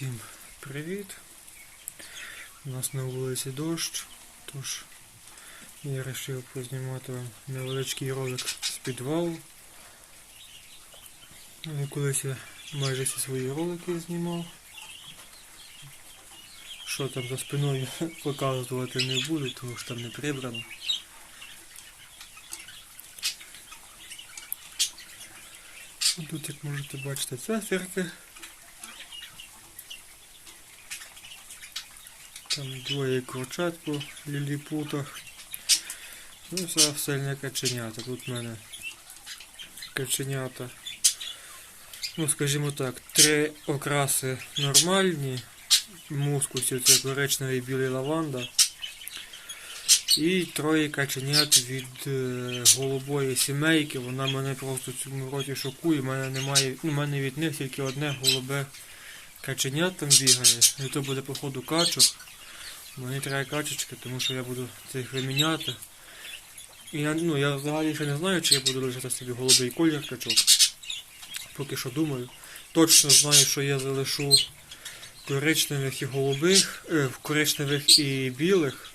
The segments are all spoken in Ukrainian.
Всім привіт! У нас на вулиці дощ, тож я вирішив познімати невеличкий ролик з підвалу. Ну, Колись я майже всі свої ролики знімав. Що там за спиною показувати не буду, тому що там не прибрано. Тут, як можете бачити, циферки. Там двоє курчат по ліліпутах. Ну, все сильне каченята. Тут в мене каченята. Ну, скажімо так, три окраси нормальні. Мускусів це коричневий білий лаванда. І троє каченят від е, голубої сімейки. Вона мене просто в цьому році шокує. У мене немає. Ну, у мене від них тільки одне голубе каченят там бігає. І то буде походу качок. Мені треба качечки, тому що я буду цих виміняти. І ну, я взагалі ще не знаю, чи я буду лишати собі голубий колір качок. Поки що думаю. Точно знаю, що я залишу коричневих і голубих, е, коричневих і білих.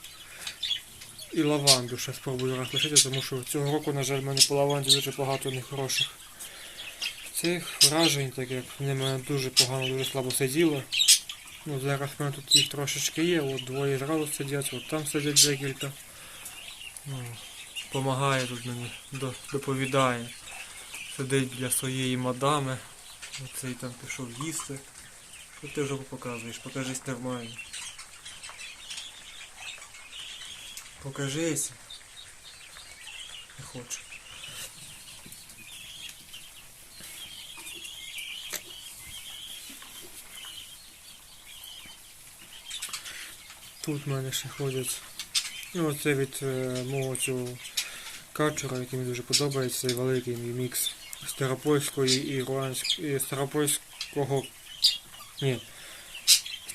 І лаванду ще спробую раз лишити, тому що цього року, на жаль, в мене по лаванді дуже багато нехороших цих вражень, так як вони мене дуже погано, дуже слабо сиділи. Ну, зараз в мене тут їх трошечки є, от двоє зразу сидять, от там сидять декілька. Ну, помагає тут мені, доповідає. Сидить для своєї мадами. Оцей там пішов їсти. Що ти вже показуєш? Покажись нормально. Покажись. Не хочу. Тут в мене ще ходять. Ну, це від е, мого цього качура, який мені дуже подобається, цей великий мій мікс старопольської і руанської. Старопольського. Ні.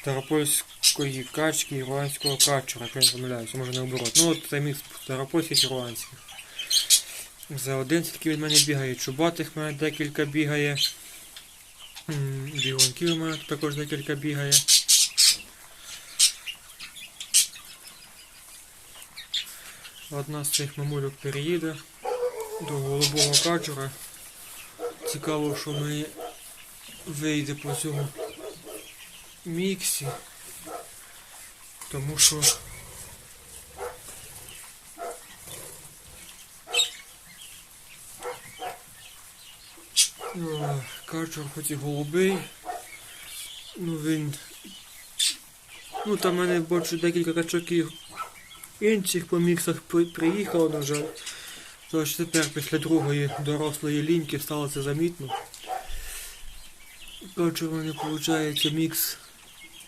Старопольської качки і руанського качура, якщо я не помиляюся, може не оборот. Ну от цей мікс старопольських і руанських. За один такий від мене бігає. Чубатих в мене декілька бігає. Бігунків у мене також декілька бігає. Одна з цих мамульок переїде до голубого качура. Цікаво, що ми вийде по цьому міксі. Тому що качур хоч і голубий. Ну він. Ну там в мене бачу декілька качоків інших по міксах приїхало, на жаль. Тож тепер після другої дорослої ліньки стало це замітно. Качур у мене виходить мікс.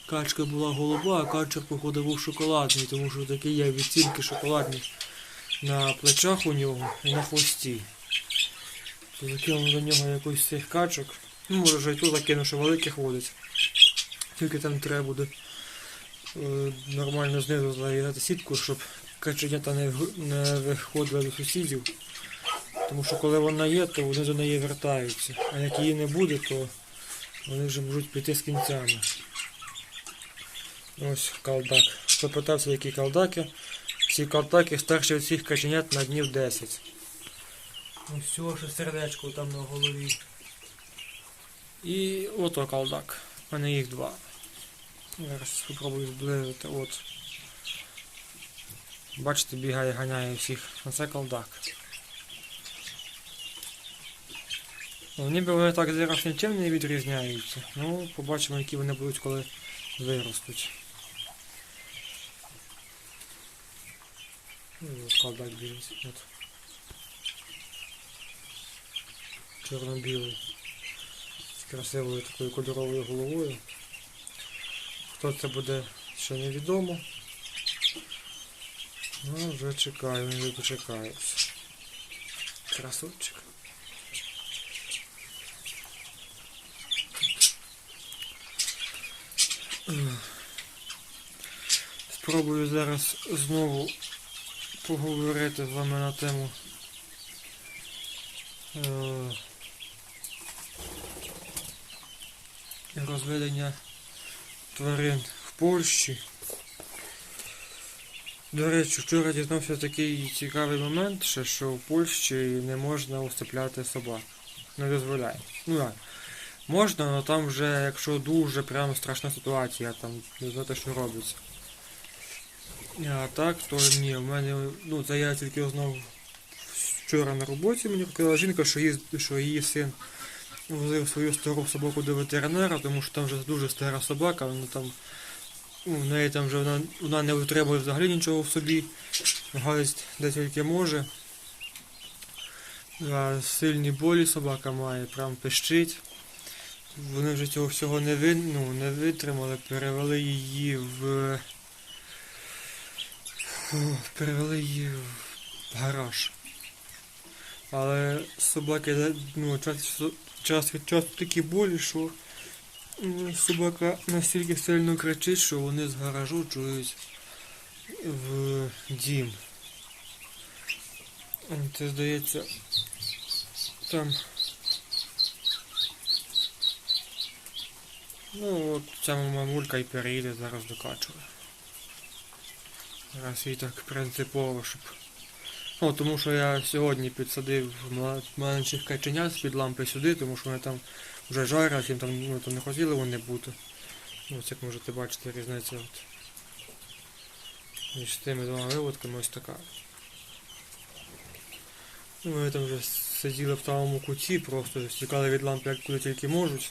Качка була голуба, а качур походу був шоколадний, тому що такі є відцінки шоколадні на плечах у нього і на хвості. То закинув до нього якусь з цих качок. Ну, може й ту закину, що великих водить. Тільки там треба буде нормально знизу зав'язати сітку, щоб каченята не, в- виходили до сусідів. Тому що коли вона є, то вони до неї вертаються. А як її не буде, то вони вже можуть піти з кінцями. Ось калдак. Хто питався, які калдаки? Ці калдаки старші від всіх каченят на днів 10. Ось всього ще сердечко там на голові. І ото калдак. У мене їх два. Зараз спробую зблизити. От. Бачите, бігає, ганяє всіх. Оце колдак. Ну, Ніби вони так зараз нічим не відрізняються. Ну, побачимо, які вони будуть, коли виростуть. Ну, колдак біжить. От. Чорно-білий. З красивою такою кольоровою головою. Хто це буде, ще невідомо. Ну, вже чекаю, не дочекаюся. Красунчик. Спробую зараз знову поговорити з вами на тему е, розведення тварин в Польщі. До речі, вчора дізнався такий цікавий момент, ще, що в Польщі не можна усипляти собак. Не дозволяє. Ну як, можна, але там вже, якщо дуже прямо страшна ситуація, там не знати, що робиться. А так, то ні, в мене, ну це я тільки узнав вчора на роботі, мені сказала жінка, що її, що її син возив свою стару собаку до ветеринара, тому що там вже дуже стара собака, вона там, ну, в неї там вже вона, вона не витримує взагалі нічого в собі, гадість де тільки може. А сильні болі собака має, прям пищить. Вони вже цього всього не, ви, ну, не витримали, перевели її в. Перевели її в гараж. Але собаки ну, час, час такі болі, що собака настільки сильно кричить, що вони з гаражу чують в дім. Це здається там. Ну от ця мамулька і переїде зараз до Качури. Раз їй так принципово, щоб. Ну, тому що я сьогодні підсадив маленьких каченят з-під лампи сюди, тому що вони там вже жарять, їм там, ну, там не хотіли вони бути. Ну, ось як можете бачити, різниця от. Між тими двома виводками ось така. Ну, вони там вже сиділи в самому куті, просто стікали від лампи як куди тільки можуть.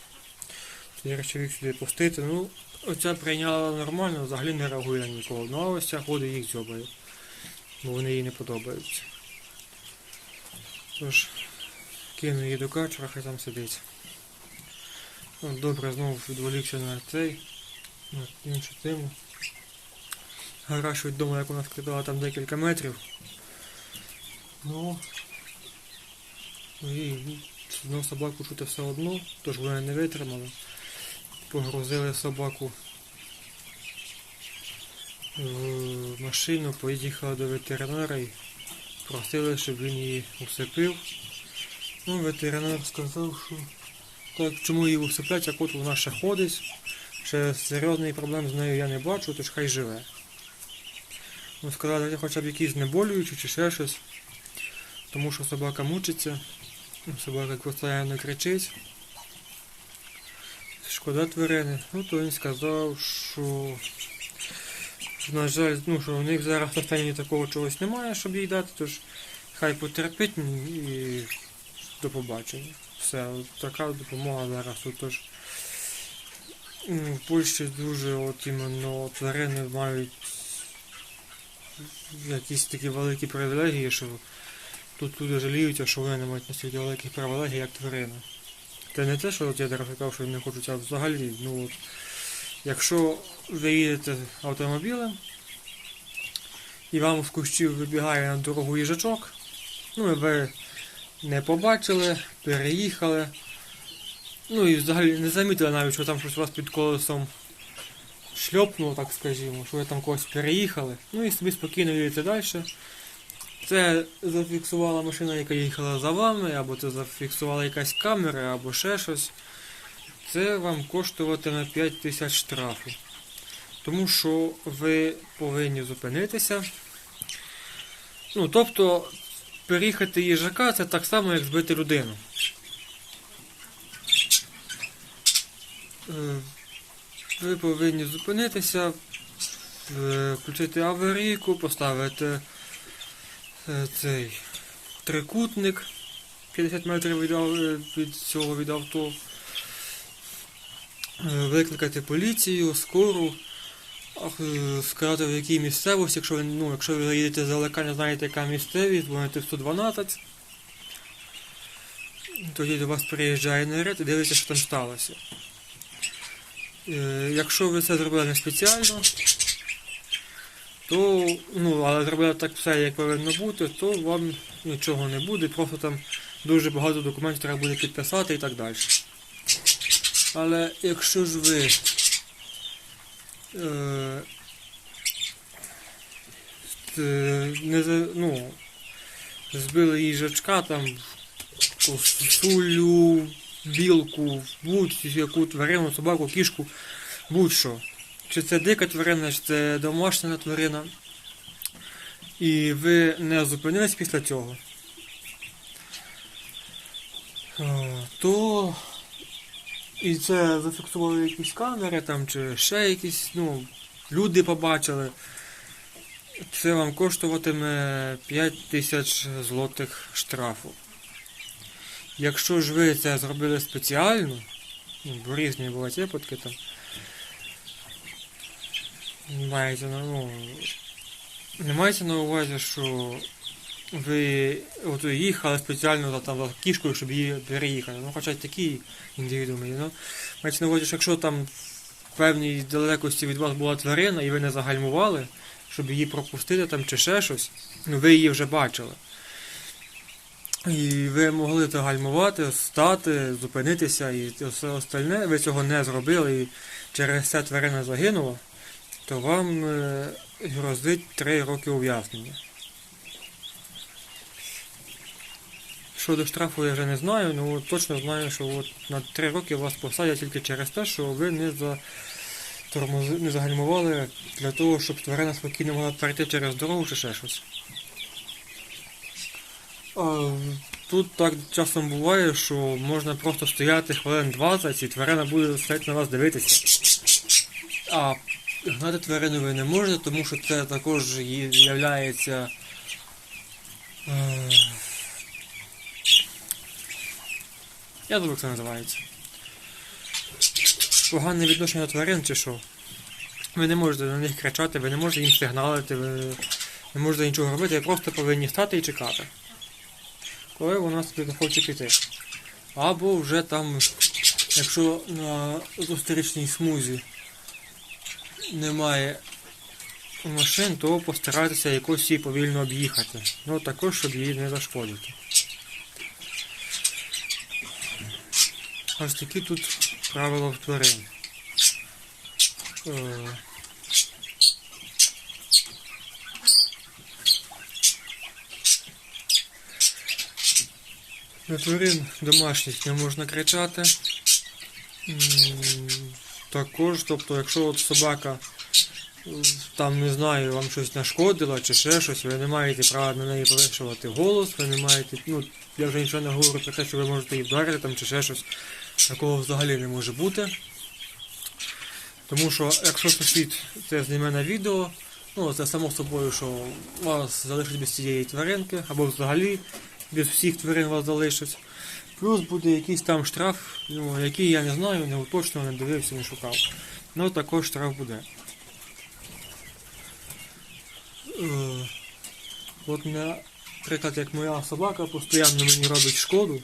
Я вирішив їх сюди пустити. Ну, оця прийняла нормально, взагалі не реагує на нікого. Ну а ось ця ходить їх дзьобає. Бо вони їй не подобаються. Тож, кину її до качера, хай там сидить. Ну, добре, знову відволікся на цей, на іншу тему. Гараж від дому, як у нас там декілька метрів. Ну, і ну, собаку чути все одно, тож вони не витримали. Погрузили собаку машину, поїхали до ветеринара і просили, щоб він її усипив. Ну, ветеринар сказав, що так, чому її усиплять, як от вона ще ходить. Ще серйозних проблем з нею я не бачу, тож хай живе. Ну, сказали, хоча б якісь знеболюючі чи ще щось. Тому що собака мучиться, ну, собака постійно кричить. Шкода тварини. Ну, то він сказав, що на жаль, ну що у них зараз в стані такого чогось немає, щоб їй дати, тож хай потерпить і до побачення. Все, така допомога зараз тож. В Польщі дуже от іменно тварини мають якісь такі великі привілегії, що тут люди жаліються, що вони не мають настільки великих привілегій, як тварини. Це не те, що от я зараз казав, що не хочуть, а взагалі, ну от, якщо ви їдете автомобілем і вам з кущів вибігає на дорогу їжачок, ну і ви не побачили, переїхали, ну і взагалі не замітили навіть, що там щось у вас під колесом шльопнуло, так скажімо, що ви там когось переїхали, ну і собі спокійно їдете далі. Це зафіксувала машина, яка їхала за вами, або це зафіксувала якась камера, або ще щось. Це вам коштуватиме 5 тисяч штрафу. Тому що ви повинні зупинитися. Ну, тобто, переїхати їжака це так само, як збити людину. Е, Ви повинні зупинитися, е, включити аварійку, поставити е, цей трикутник 50 метрів від цього від авто. Е, Викликати поліцію, скору, е, сказати в якій місцевості, якщо ви, ну, якщо ви їдете далека, не знаєте, яка місцевість, дзвоните в 112. Тоді до вас приїжджає наряд і дивиться, що там сталося. Е, Якщо ви це зробили не спеціально, то, ну, але зробили так все, як повинно бути, то вам нічого не буде, просто там дуже багато документів треба буде підписати і так далі. Але якщо ж ви е, е, не ну, збили їжачка там сулю, білку, будь-яку тварину, собаку, кішку, будь-що. чи це дика тварина, чи це домашня тварина, і ви не зупинились після цього, е, то і це зафіксували якісь камери там, чи ще якісь, ну, люди побачили. Це вам коштуватиме 5 тисяч злотих штрафу. Якщо ж ви це зробили спеціально, ну, бо різні бувають випадки там. Маєте на ну, не маєте на увазі, що ви от їхали спеціально там, за кішкою, щоб її переїхати. Ну, хоча такі індивідууми. Ну, маєте на увазі, що якщо там в певній далекості від вас була тварина і ви не загальмували, щоб її пропустити там чи ще щось, ну ви її вже бачили. І ви могли загальмувати, стати, зупинитися і все остальне, ви цього не зробили і через це тварина загинула, то вам е, грозить 3 роки ув'язнення. Щодо штрафу я вже не знаю, ну от точно знаю, що от на 3 роки вас посадять тільки через те, що ви не за не загальмували для того, щоб тварина спокійно могла перейти через дорогу чи ще щось. А, тут так часом буває, що можна просто стояти хвилин 20 і тварина буде стояти на вас дивитися. А гнати тварину ви не можете, тому що це також є- являється. Е, я як це називається. Погане відношення тварин чи що. Ви не можете на них кричати, ви не можете їм сигналити, ви не можете нічого робити, ви просто повинні стати і чекати. Коли вона собі захоче піти. Або вже там, якщо на зустрічній смузі немає машин, то постарайтеся якось її повільно об'їхати. Ну також, щоб її не зашкодити. Ось такі тут правила в тварин. Е, На тварин домашніх не можна кричати. Також, тобто, якщо от собака е, там, не знаю, вам щось нашкодила чи ще щось, ви не маєте права на неї повищувати голос, ви не маєте, ну, я вже нічого не говорю про те, що ви можете її вдарити там чи ще щось. Такого взагалі не може бути. Тому що якщо сусід це зніме на відео, ну це само собою, що вас залишить без цієї тваринки, або взагалі без всіх тварин вас залишать. Плюс буде якийсь там штраф, ну, який я не знаю, не уточно, не дивився, не шукав. Ну також штраф буде. Е, от, наприклад, як моя собака постійно мені робить шкоду.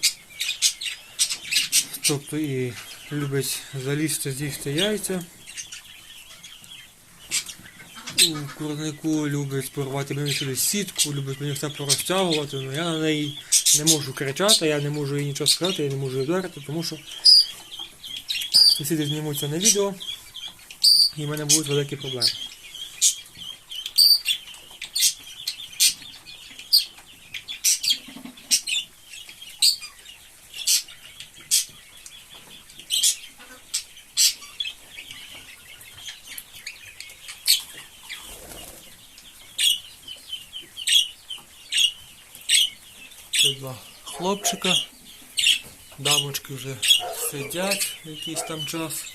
Тобто і любить залізти, з'їсти яйця. У курнику любить порвати мені сюди сітку, любить мені все порозтягувати, але я на неї не можу кричати, я не можу їй нічого сказати, я не можу її вдарити, тому що сусіди знімуться на відео і в мене будуть великі проблеми. Це два хлопчика. Дамочки вже сидять якийсь там час.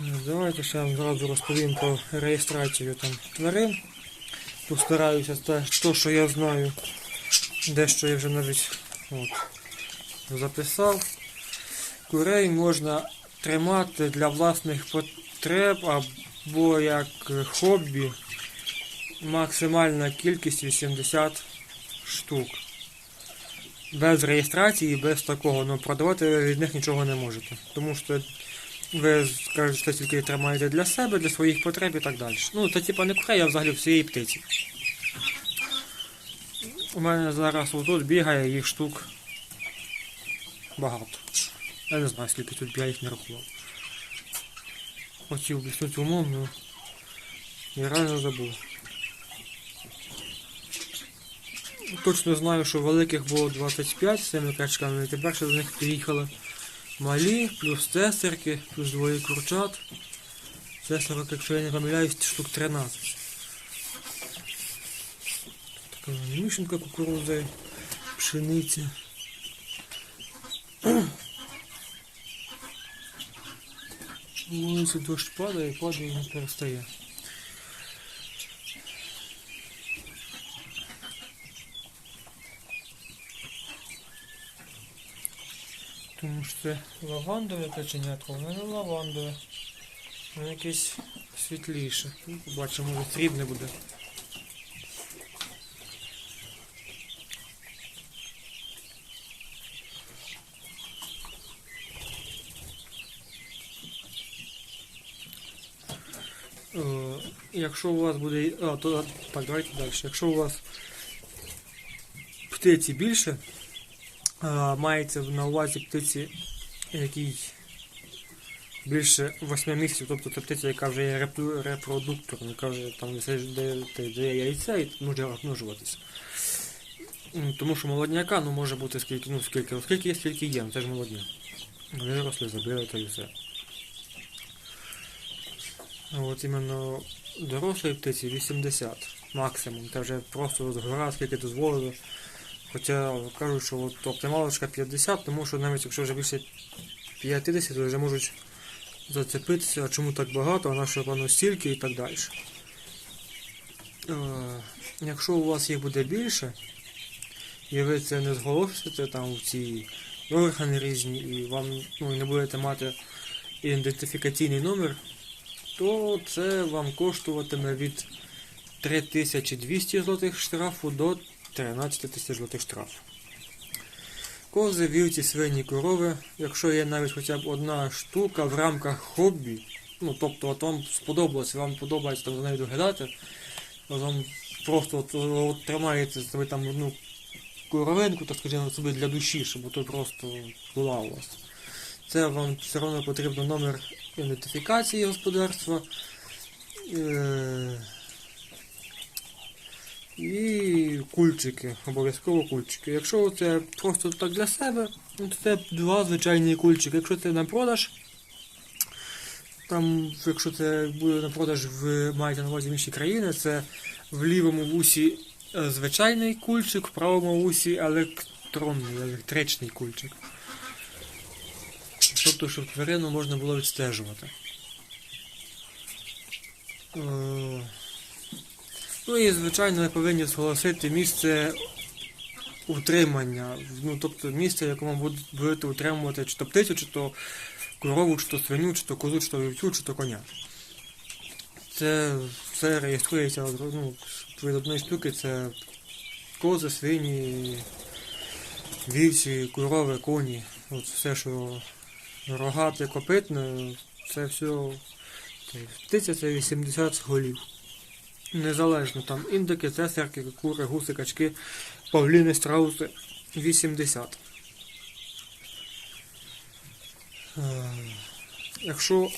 Ну, Давайте ще вам зразу розповім про реєстрацію там тварин. Постараюся те, то, що я знаю, дещо я вже навіть от, записав. Курей можна тримати для власних потреб або як хобі. Максимальна кількість 80 штук. Без реєстрації, без такого, ну продавати від них нічого не можете. Тому що ви скажете, тільки тримаєте для себе, для своїх потреб і так далі. Ну, це типа не курей, а взагалі всієї птиці. У мене зараз отут бігає їх штук багато. Я не знаю, скільки тут я їх не рахував. Хотів бліснути умом, ну я реально забув. Точно знаю, що великих було 25 з цими качками, і тепер ще до них приїхали малі, плюс тестерки, плюс двоє курчат. Тестерок, якщо я не помиляюсь, штук 13. Така мішенка кукурузи, пшениці. Вулиці дощ падає, падає і не перестає. Тому що це лавандове печенятко, воно не лавандове. Воно якесь світліше. Побачимо, може срібне буде. Е, Якщо у вас буде. А, то так, давайте далі. Якщо у вас птиці більше, а, мається на увазі птиці, якій більше 8 місяців, тобто це птиця, яка вже є репро- репродуктором, яка вже там дає, яйця і може розмножуватися. Тому що молодняка ну, може бути скільки, ну скільки, ну, скільки є, скільки є, ну, це ж молодня. Виросли, забили та і все. От іменно дорослої птиці 80 максимум. Це вже просто згора, скільки дозволили. Хоча кажуть, що от оптималочка 50, тому що навіть якщо вже більше 50, то вже можуть зацепитися, а чому так багато, а на що воно стільки і так далі. Е, якщо у вас їх буде більше, і ви це не зголосите там в ці органи різні, і вам ну, не будете мати ідентифікаційний номер, то це вам коштуватиме від 3200 злотих штрафу до 13 тисяч злотих штрафу. Кози, вівці, свині, корови, якщо є навіть хоча б одна штука в рамках хобі, ну тобто от вам сподобалося, вам подобається там за нею доглядати, вам просто от, от, тримаєте собі там одну коровинку, так скажімо, собі для душі, щоб то просто була у вас. Це вам все одно потрібно номер ідентифікації господарства. Е- і кульчики, обов'язково кульчики. Якщо це просто так для себе, ну, то це два звичайні кульчики. Якщо це на продаж, там, якщо це буде на продаж в маєте на увазі в інші країни, це в лівому вусі е, звичайний кульчик, в правому вусі електронний, електричний кульчик. Тобто, щоб тварину можна було відстежувати. Е, Ну і, звичайно, ви повинні зголосити місце утримання. Ну, тобто місце, якому будете утримувати чи то птицю, чи то корову, чи то свиню, чи то козу, чи то вівцю, чи то коня. Це все реєструється ну, від одної штуки, це кози, свині, вівці, корови, коні. От все, що рогате, копитне, це все. Птиця це 80 голів. Незалежно там індики, цесарки, кури, гуси, качки, павліни, страуси 80. Е, Якщо,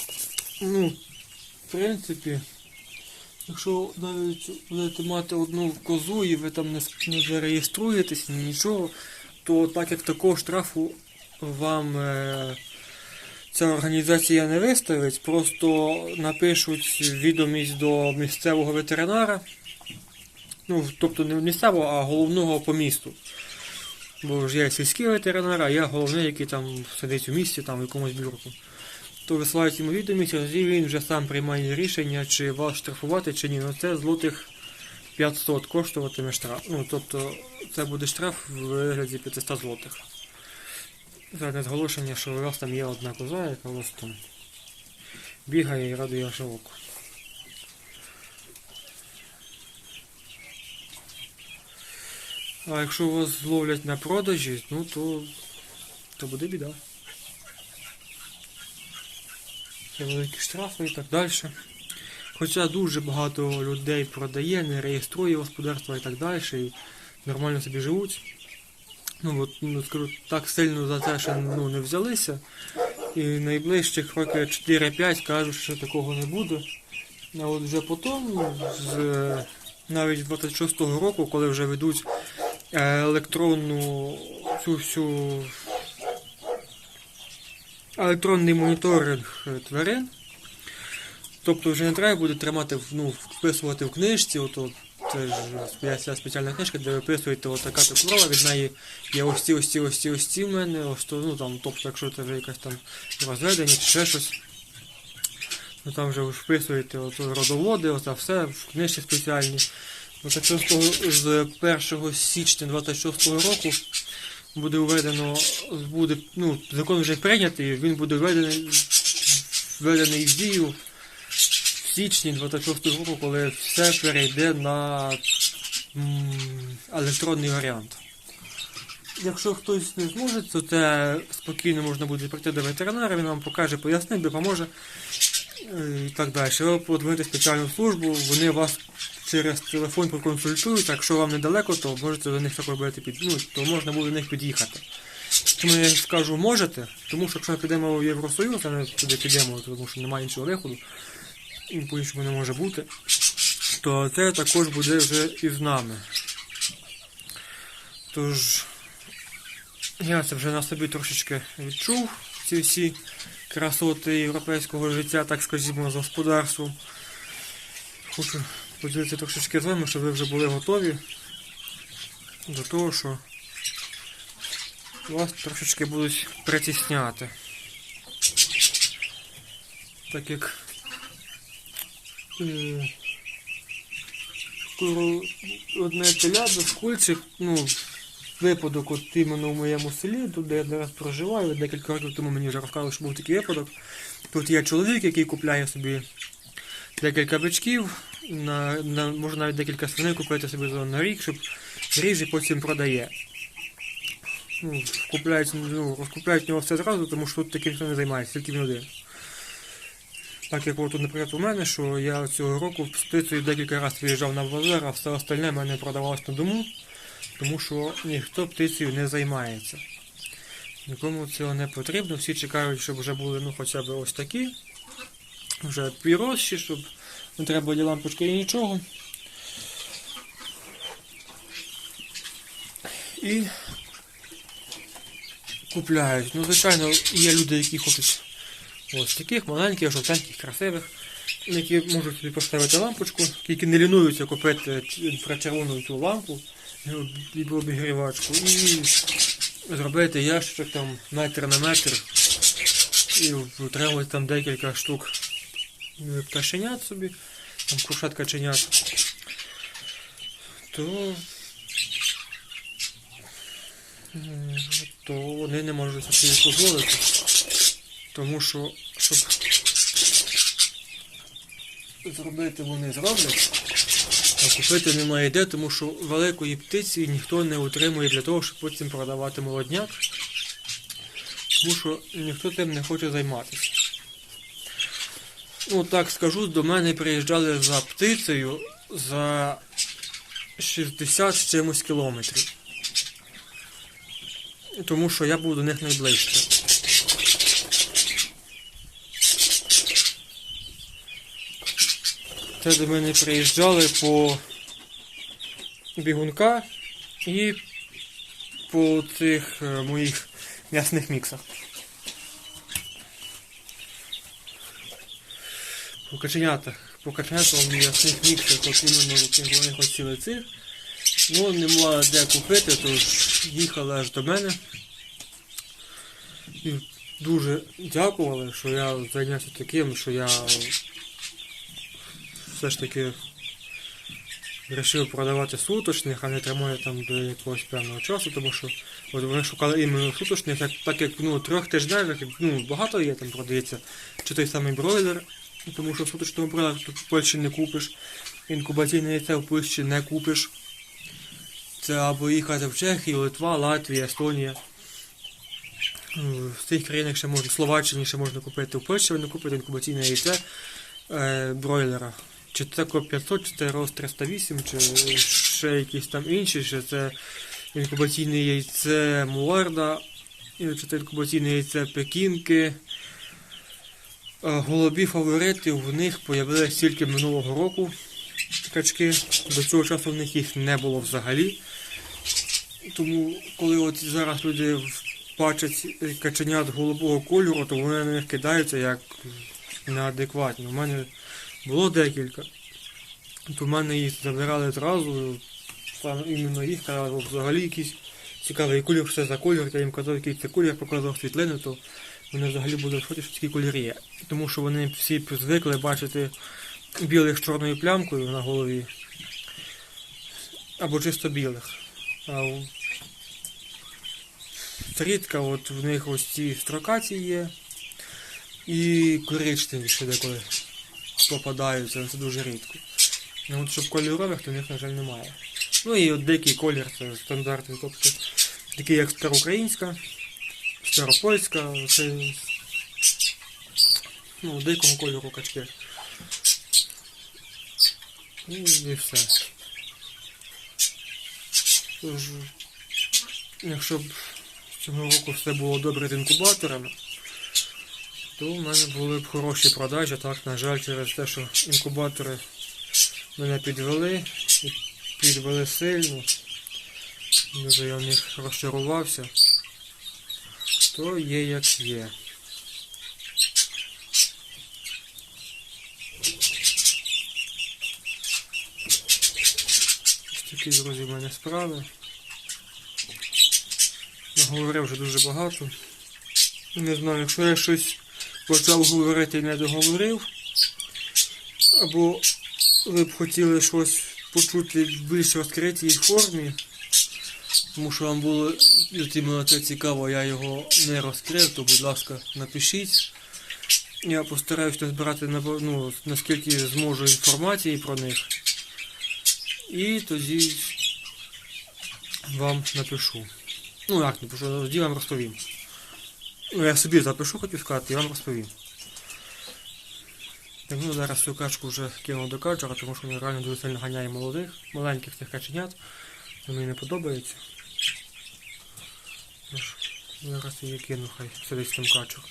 ну, в принципі, якщо навіть будете мати одну козу і ви там не, не зареєструєтесь, нічого, то так як такого штрафу вам е, ця організація не виставить, просто напишуть відомість до місцевого ветеринара. Ну, тобто не місцевого, а головного по місту. Бо ж є сільський ветеринар, а я головний, який там сидить у місті, там в якомусь бюрку. То висилають йому відомість, і він вже сам приймає рішення, чи вас штрафувати, чи ні. Ну це злотих 500 коштуватиме штраф. Ну, тобто це буде штраф в вигляді 500 злотих. Зараз зголошення, що у вас там є одна коза, яка у вас там бігає і радує око. А якщо вас зловлять на продажі, ну то, то буде біда. Це великі штрафи і так далі. Хоча дуже багато людей продає, не реєструє господарства і так далі, і нормально собі живуть. Ну от ну, скажу, так сильно за це ще ну, не взялися. І найближчих років 4-5 кажуть, що такого не буде. А от вже потім, з, навіть з 26-го року, коли вже ведуть е, електронну цю всю електронний моніторинг тварин. Тобто вже не треба буде тримати, ну, вписувати в книжці, ото це ж е, спеціальна книжка, де виписуєте от така то корова, від неї є ось ці, ось ці, ось ці, ось ці в мене, ось то, ну там, тобто, якщо це вже якась там розведення чи ще щось. Ну там вже вписуєте родоводи, оце все в книжці спеціальні. Ну, так з 1 січня 26 року буде введено, буде, ну, закон вже прийнятий, він буде введений, введений в дію січні 26 року, коли все перейде на електронний варіант. Якщо хтось не зможе, то це спокійно можна буде прийти до ветеринара, він вам покаже, пояснить, допоможе е, і так далі. Ви подзвоните спеціальну службу, вони вас через телефон проконсультують, якщо вам недалеко, то можете до них будете під... ну, то можна буде до них під'їхати. Тому я скажу можете, тому що якщо ми підемо в Євросоюз, а ми туди підемо, тому що немає іншого виходу, і по-іншому не може бути, то це також буде вже і з нами. Тож, я це вже на собі трошечки відчув, ці всі красоти європейського життя, так скажімо, з господарством. Хочу поділитися трошечки з вами, щоб ви вже були готові до того, що вас трошечки будуть притісняти. Так як е, одне телядо, кульчик, ну, випадок от іменно в моєму селі, тут де я зараз проживаю, декілька років тому мені вже розказали, що був такий випадок. Тут є чоловік, який купляє собі декілька бичків, на, на, можна навіть декілька свиней купити собі за- на рік, щоб ріже потім продає. Ну, купляють, ну, розкупляють нього все зразу, тому що тут таким ніхто не займається, тільки він один. Так як от, наприклад, у мене, що я цього року з птицею декілька разів виїжджав на базар, а все остальне в мене продавалось на дому, тому що ніхто птицею не займається. Нікому цього не потрібно, всі чекають, щоб вже були ну, хоча б ось такі, вже підросші, щоб не треба було лампочки і нічого. І купляють. Ну, звичайно, є люди, які хочуть ось таких маленьких, жовтеньких, красивих, які можуть собі поставити лампочку, які не лінуються купити інфрачервону цю лампу, і обігрівачку, і зробити ящичок там метр на метр і утримувати там декілька штук е, пташенят собі, там кушат каченят, то, то вони не можуть собі дозволити. Тому що, щоб зробити вони зроблять, а купити немає де, тому що великої птиці ніхто не утримує для того, щоб потім продавати молодняк. Тому що ніхто тим не хоче займатися. Ну так скажу, до мене приїжджали за птицею за 60 з чимось кілометрів. Тому що я був до них найближче. Це до мене приїжджали по бігунка і по цих е, моїх м'ясних міксах. По каченятах. По каченятах м'ясних міксах, от іменно вони хотіли цих. Ну, нема де купити, тож їхали аж до мене. І дуже дякували, що я зайнявся таким, що я все ж таки вирішив продавати суточних, а не тримаю там до якогось певного часу, тому що от вони шукали іменно суточних, так, так як ну, трьох тижневих, ну, багато є там продається, чи той самий бройлер, тому що суточного бройлера тут в Польщі не купиш, інкубаційне яйце в Польщі не купиш. Це або їхати в Чехію, Литва, Латвія, Естонія. Ну, В цих країнах ще можна, в Словаччині ще можна купити, в Польщі ви не купите інкубаційне яйце е, бройлера. Чи це ко 500, чи це роз 308, чи ще якісь там інші, чи це інкубаційне яйце Муарда, чи це інкубаційне яйце Пекінки. Е, Голубі фаворити в них появилися тільки минулого року качки. До цього часу в них їх не було взагалі. Тому, коли от зараз люди бачать каченят голубого кольору, то вони на них кидаються як неадекватні. У мене було декілька. То в мене їх забирали зразу, іменно їх, казали, «О, взагалі якийсь цікавий колір, що це за колір, я їм казав, який це колір, показував світлину, то вони взагалі були в шоці, що такий колір є. Тому що вони всі звикли бачити білих з чорною плямкою на голові. Або чисто білих. А у- рідко от в них ось ці строкаті є. І коричневі ще деколи попадаються, це дуже рідко. Ну, от щоб кольорових, то в них, на жаль, немає. Ну і от дикий колір це стандартний, тобто такий як староукраїнська, старопольська, це ну, дикого кольору качки. Ну, І все. Тож, якщо б цього року все було добре з інкубаторами, то в мене були б хороші продажі. Так, на жаль, через те, що інкубатори мене підвели, і підвели сильно. Дуже я в них розчарувався. То є як є. Ось такі, друзі, в мене справи. Наговорив вже дуже багато. Не знаю, якщо я щось почав говорити і не договорив, або ви б хотіли щось почути в більш розкритій формі, тому що вам було іменно це цікаво, я його не розкрив, то будь ласка, напишіть. Я постараюсь назбирати ну, наскільки зможу інформації про них. І тоді вам напишу. Ну як напишу, тоді вам розповім. Ну, я собі запишу, хотів сказати, і вам розповім. Так, ну зараз цю качку вже кинув до качера, тому що він реально дуже сильно ганяє молодих, маленьких цих каченят. Мені не подобається. Зараз її кину, хай сидить з цим качером.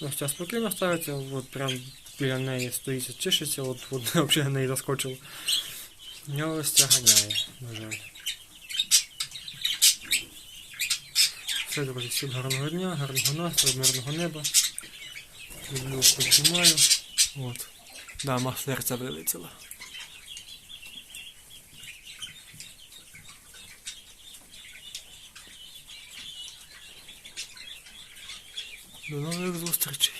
Ось ця спокійно ставиться, от прям біля неї стоїть, чишиться, от, от взагалі на неї заскочив. І ось ця ганяє, на жаль. Все, друзі, всім гарного дня, гарного настрою, мирного неба. Люблю, піднімаю. От. Дама серця вилетіла. До нових зустрічей.